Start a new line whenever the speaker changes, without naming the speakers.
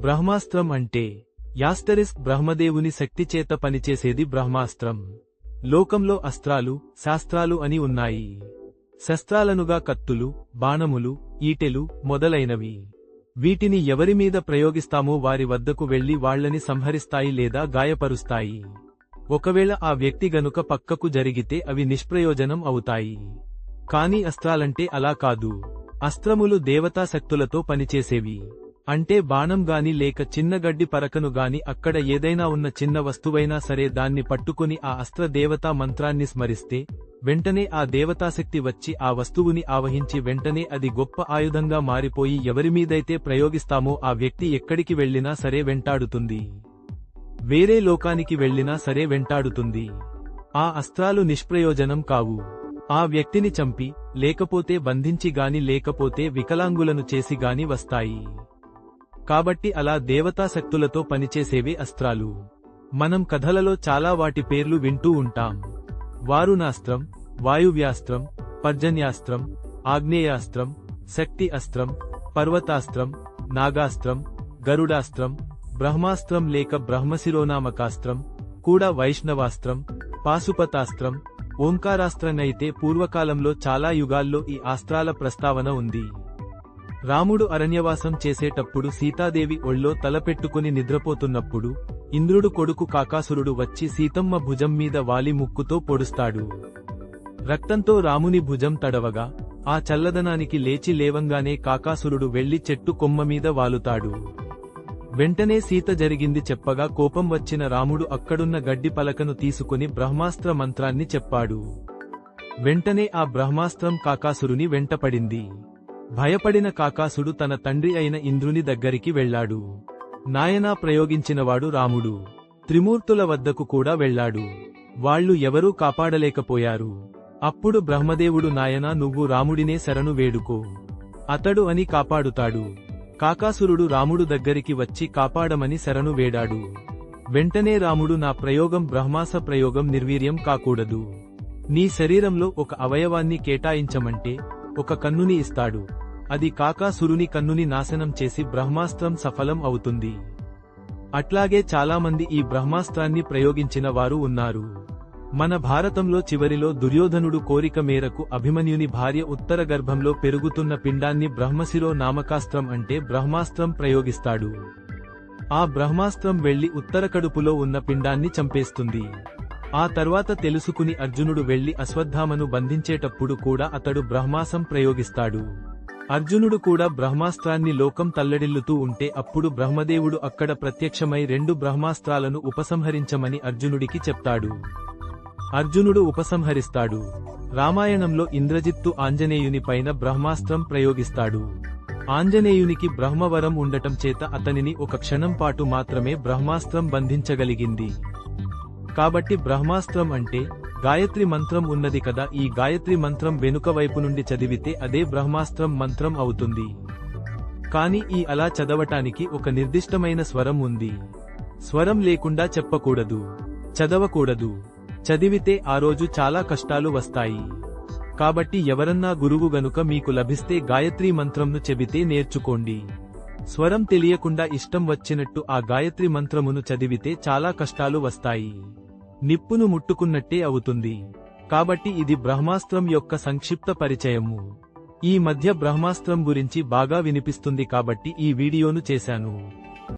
బ్రహ్మాస్త్రం అంటే యాస్టరిస్క్ బ్రహ్మదేవుని శక్తిచేత పనిచేసేది బ్రహ్మాస్త్రం. లోకంలో అస్త్రాలు శాస్త్రాలు అని ఉన్నాయి. శస్త్రాలనుగా కత్తులు బాణములు ఈటెలు మొదలైనవి. వీటిని ఎవరి మీద ప్రయోగిస్తామో వారి వద్దకు వెళ్ళి వాళ్ళని సంహరిస్తాయి లేదా గాయపరుస్తాయి. ఒకవేళ ఆ వ్యక్తి గనుక పక్కకు జరిగితే అవి నిష్ప్రయోజనం అవుతాయి. కాని అస్త్రాలంటే అలా కాదు. అస్త్రములు దేవతాశక్తులతో పనిచేసేవి. అంటే బాణం గాని లేక చిన్న గడ్డి పరకను గాని అక్కడ ఏదైనా ఉన్న చిన్న వస్తువైనా సరే దాన్ని పట్టుకుని ఆ అస్త్ర దేవతా మంత్రాన్ని స్మరిస్తే వెంటనే ఆ దేవతాశక్తి వచ్చి ఆ వస్తువుని ఆవహించి వెంటనే అది గొప్ప ఆయుధంగా మారిపోయి ఎవరిమీదైతే ప్రయోగిస్తామో ఆ వ్యక్తి ఎక్కడికి వెళ్ళినా సరే వెంటాడుతుంది. వేరే లోకానికి వెళ్ళినా సరే వెంటాడుతుంది. ఆ అస్త్రాలు నిష్ప్రయోజనం కావు. ఆ వ్యక్తిని చంపి లేకపోతే బంధించి గాని లేకపోతే వికలాంగులను చేసి గాని వస్తాయి. కాబట్టి అలా దేవతా శక్తులతో పనిచేసేవే అస్త్రాలు. మనం కథలలో చాలా వాటి పేర్లు వింటూ ఉంటాం. వారుణాస్త్రం వాయువ్యాస్త్రం పర్జన్యాస్త్రం ఆగ్నేయాస్త్రం శక్తి అస్త్రం పర్వతాస్త్రం నాగాస్త్రం గరుడాస్త్రం బ్రహ్మాస్త్రం లేక బ్రహ్మశిరోనామకాస్త్రం కూడా వైష్ణవాస్త్రం పాశుపతాస్త్రం ఓంకారాస్త్రనైతే పూర్వకాలంలో చాలా యుగాల్లో ఈ ఆస్త్రాల ప్రస్తావన ఉంది. రాముడు అరణ్యవాసం చేసేటప్పుడు సీతాదేవి ఒళ్ళో తలపెట్టుకుని నిద్రపోతున్నప్పుడు ఇంద్రుడు కొడుకు కాకాసురుడు వచ్చి సీతమ్మ భుజం మీద వాలి ముక్కుతో పొడుస్తాడు. రక్తంతో రాముని భుజం తడవగా ఆ చల్లదనానికి లేచి లేవంగానే కాకాసురుడు వెళ్ళి చెట్టు కొమ్మ మీద వాలుతాడు. వెంటనే సీత జరిగింది చెప్పగా కోపం వచ్చిన రాముడు అక్కడున్న గడ్డి పలకను తీసుకుని బ్రహ్మాస్త్ర మంత్రాన్ని చెప్పాడు. వెంటనే ఆ బ్రహ్మాస్త్రం కాకాసురుని వెంటపడింది. భయపడిన కాకాసుడు తన తండ్రి అయిన ఇంద్రుని దగ్గరికి వెళ్ళాడు. నాయనా ప్రయోగించినవాడు రాముడు. త్రిమూర్తుల వద్దకు కూడా వెళ్ళాడు. వాళ్ళు ఎవరూ కాపాడలేకపోయారు. అప్పుడు బ్రహ్మదేవుడు నాయనా నువ్వు రాముడినే శరణు వేడుకో. అతడు అని కాపాడుతాడు. కాకాసురుడు రాముడు దగ్గరికి వచ్చి కాపాడమని శరణు వేడాడు. వెంటనే రాముడు నా ప్రయోగం బ్రహ్మాస ప్రయోగం నిర్వీర్యం కాకూడదు. నీ శరీరంలో ఒక అవయవాన్ని కేటాయించమంటే ఒక కన్నుని ఇస్తాడు. అది కాకాసురుని కన్నుని నాశనం చేసి బ్రహ్మాస్త్రం సఫలం అవుతుంది. అట్లాగే చాలామంది ఈ బ్రహ్మాస్త్రాన్ని ప్రయోగించిన వారు ఉన్నారు. మన భారతంలో చివరిలో దుర్యోధనుడు కోరిక మేరకు అభిమన్యుని భార్య ఉత్తర గర్భంలో పెరుగుతున్న పిండాన్ని బ్రహ్మశిరో నామకాస్త్రం అంటే బ్రహ్మాస్త్రం ప్రయోగిస్తాడు. ఆ బ్రహ్మాస్త్రం వెళ్ళి ఉత్తర కడుపులో ఉన్న పిండాన్ని చంపేస్తుంది. ఆ తర్వాత తెలుసుకుని అర్జునుడు వెళ్ళి అశ్వత్థామను బంధించేటప్పుడు కూడా అతడు బ్రహ్మాసం ప్రయోగిస్తాడు. అర్జునుడు కూడా బ్రహ్మాస్త్రాన్ని లోకం తల్లడిల్లుతూ ఉంటే అప్పుడు బ్రహ్మదేవుడు అక్కడ ప్రత్యక్షమై రెండు బ్రహ్మాస్త్రాలను ఉపసంహరించమని అర్జునుడికి చెప్తాడు. అర్జునుడు ఉపసంహరిస్తాడు. రామాయణంలో ఇంద్రజిత్తు ఆంజనేయుని పైన బ్రహ్మాస్త్రం ప్రయోగిస్తాడు. ఆంజనేయునికి బ్రహ్మవరం ఉండటం చేత అతనిని ఒక క్షణం పాటు మాత్రమే బ్రహ్మాస్త్రం బంధించగలిగింది. కాబట్టి బ్రహ్మాస్త్రం అంటే గాయత్రి మంత్రం ఉన్నది కదా ఈ గాయత్రి మంత్రం వెనుక వైపు నుండి చదివితే అదే బ్రహ్మాస్త్రం మంత్రం అవుతుంది. కానీ ఈ అలా చదవటానికి ఒక నిర్దిష్టమైన స్వరం ఉంది. స్వరం లేకుండా చెప్పకూడదు. చదవకూడదు. చదివితే ఆ రోజు చాలా కష్టాలు వస్తాయి. కాబట్టి ఎవరన్నా గురువు గనుక మీకు లభిస్తే గాయత్రి మంత్రంను చెబితే నేర్చుకోండి. స్వరం తెలియకుండా ఇష్టం వచ్చినట్టు ఆ గాయత్రి మంత్రమును చదివితే చాలా కష్టాలు వస్తాయి. నిప్పును ముట్టుకున్నట్టే అవుతుంది. కాబట్టి ఇది బ్రహ్మాస్త్రం యొక్క సంక్షిప్త పరిచయము. ఈ మధ్య బ్రహ్మాస్త్రం గురించి బాగా వినిపిస్తుంది కాబట్టి ఈ వీడియోను చేశాను.